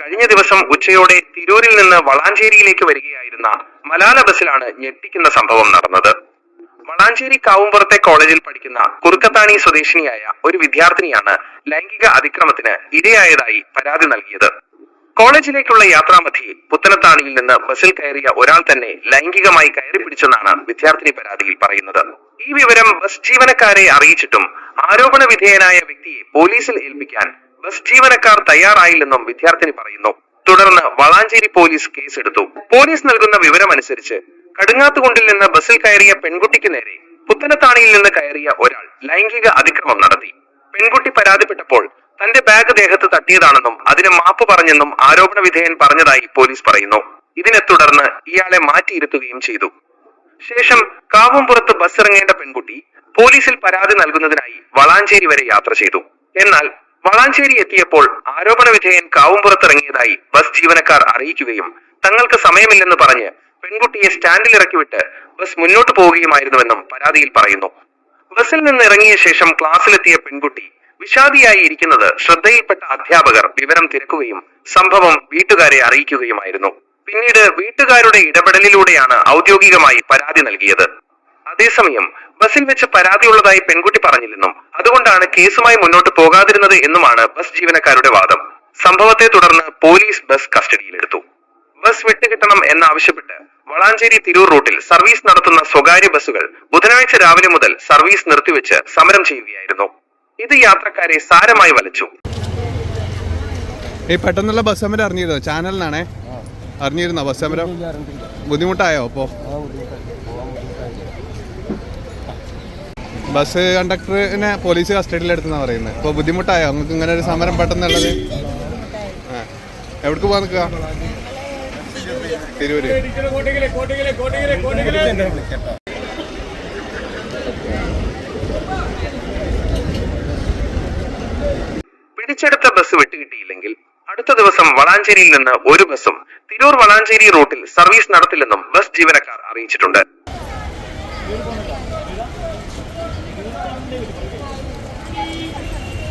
കഴിഞ്ഞ ദിവസം ഉച്ചയോടെ തിരൂരിൽ നിന്ന് വളാഞ്ചേരിയിലേക്ക് വരികയായിരുന്ന മലാല ബസ്സിലാണ് ഞെട്ടിക്കുന്ന സംഭവം നടന്നത്. വളാഞ്ചേരി കാവുംപുറത്തെ കോളേജിൽ പഠിക്കുന്ന കുറുക്കത്താണി സ്വദേശിനിയായ ഒരു വിദ്യാർത്ഥിനിയാണ് ലൈംഗിക അതിക്രമത്തിന് ഇരയായതായി പരാതി നൽകിയത്. കോളേജിലേക്കുള്ള യാത്രാമധ്യേ പുത്തനത്താണിയിൽ നിന്ന് ബസ്സിൽ കയറിയ ഒരാൾ തന്നെ ലൈംഗികമായി കയറി പിടിച്ചെന്നാണ് വിദ്യാർത്ഥിനി പരാതിയിൽ പറയുന്നത്. ഈ വിവരം ബസ് ജീവനക്കാരെ അറിയിച്ചിട്ടും ആരോപണ വിധേയനായ വ്യക്തിയെ പോലീസിൽ ഏൽപ്പിക്കാൻ ബസ് ജീവനക്കാർ തയ്യാറായില്ലെന്നും വിദ്യാർത്ഥിനി പറയുന്നു. തുടർന്ന് വളാഞ്ചേരി പോലീസ് കേസെടുത്തു. പോലീസ് നൽകുന്ന വിവരമനുസരിച്ച് കടുങ്ങാത്തുകുണ്ടിൽ നിന്ന് ബസ്സിൽ കയറിയ പെൺകുട്ടിക്ക് നേരെ പുത്തനത്താണിയിൽ നിന്ന് കയറിയ ഒരാൾ ലൈംഗിക അതിക്രമം നടത്തി. പെൺകുട്ടി പരാതിപ്പെട്ടപ്പോൾ തന്റെ ബാഗ് ദേഹത്ത് തട്ടിയതാണെന്നും അതിന് മാപ്പ് പറഞ്ഞെന്നും ആരോപണ വിധേയൻ പറഞ്ഞതായി പോലീസ് പറയുന്നു. ഇതിനെ തുടർന്ന് ഇയാളെ മാറ്റിയിരുത്തുകയും ചെയ്തു. ശേഷം കാവുംപുറത്ത് ബസ് ഇറങ്ങേണ്ട പെൺകുട്ടി പോലീസിൽ പരാതി നൽകുന്നതിനായി വളാഞ്ചേരി വരെ യാത്ര ചെയ്തു. എന്നാൽ വളാഞ്ചേരി എത്തിയപ്പോൾ ആരോപണ വിധേയൻ കാവുംപുറത്തിറങ്ങിയതായി ബസ് ജീവനക്കാർ അറിയിക്കുകയും തങ്ങൾക്ക് സമയമില്ലെന്ന് പറഞ്ഞ് പെൺകുട്ടിയെ സ്റ്റാൻഡിൽ ഇറക്കിവിട്ട് ബസ് മുന്നോട്ട് പോവുകയുമായിരുന്നുവെന്നും പരാതിയിൽ പറയുന്നു. ബസ്സിൽ നിന്ന് ഇറങ്ങിയ ശേഷം ക്ലാസ്സിലെത്തിയ പെൺകുട്ടി വിഷാദിയായി ഇരിക്കുന്നത് ശ്രദ്ധയിൽപ്പെട്ട അധ്യാപകർ വിവരം തിരക്കുകയും സംഭവം വീട്ടുകാരെ അറിയിക്കുകയുമായിരുന്നു. പിന്നീട് വീട്ടുകാരുടെ ഇടപെടലിലൂടെയാണ് ഔദ്യോഗികമായി പരാതി നൽകിയത്. അതേസമയം ബസിൽ വെച്ച് പരാതിയുള്ളതായി പെൺകുട്ടി പറഞ്ഞില്ലെന്നും അതുകൊണ്ടാണ് കേസുമായി മുന്നോട്ട് പോകാതിരുന്നത് എന്നുമാണ് ബസ് ജീവനക്കാരുടെ വാദം. സംഭവത്തെ തുടർന്ന് പോലീസ് ബസ് കസ്റ്റഡിയിലെടുത്തു. ബസ് വിട്ടുകിട്ടണം എന്നാവശ്യപ്പെട്ട് വളാഞ്ചേരി തിരൂർ റൂട്ടിൽ സർവീസ് നടത്തുന്ന സ്വകാര്യ ബസ്സുകൾ ബുധനാഴ്ച രാവിലെ മുതൽ സർവീസ് നിർത്തിവെച്ച് സമരം ചെയ്യുകയായിരുന്നു. ഇത് യാത്രക്കാരെ സാരമായി വലച്ചു. ഈ പെട്ടെന്നുള്ള ബസ് സമരം അറിഞ്ഞിരുന്നോ? ചാനലിനാണേ. അറിഞ്ഞിരുന്നോ ബസ് സമരം? ബുദ്ധിമുട്ടായോ അപ്പോൾ ബസ് കണ്ടക്ടറിനെ പോലീസ് കസ്റ്റഡിയിൽ കസ്റ്റഡിയിലെടുത്തെന്നാണ് പറയുന്നത്. ഇപ്പോൾ ബുദ്ധിമുട്ടായോ? നമുക്ക് ഇങ്ങനെ ഒരു സമരം പെട്ടെന്നുള്ളത്? എവിടേക്ക് പോകാൻ നിൽക്കുക തിരൂര്. പിടിച്ചെടുത്ത ബസ് വിട്ടുകിട്ടിയില്ലെങ്കിൽ അടുത്ത ദിവസം വളാഞ്ചേരിയിൽ നിന്ന് ഒരു ബസ്സും തിരൂർ വളാഞ്ചേരി റൂട്ടിൽ സർവീസ് നടത്തില്ലെന്നും ബസ് ജീവനക്കാർ അറിയിച്ചിട്ടുണ്ട്. Thank you.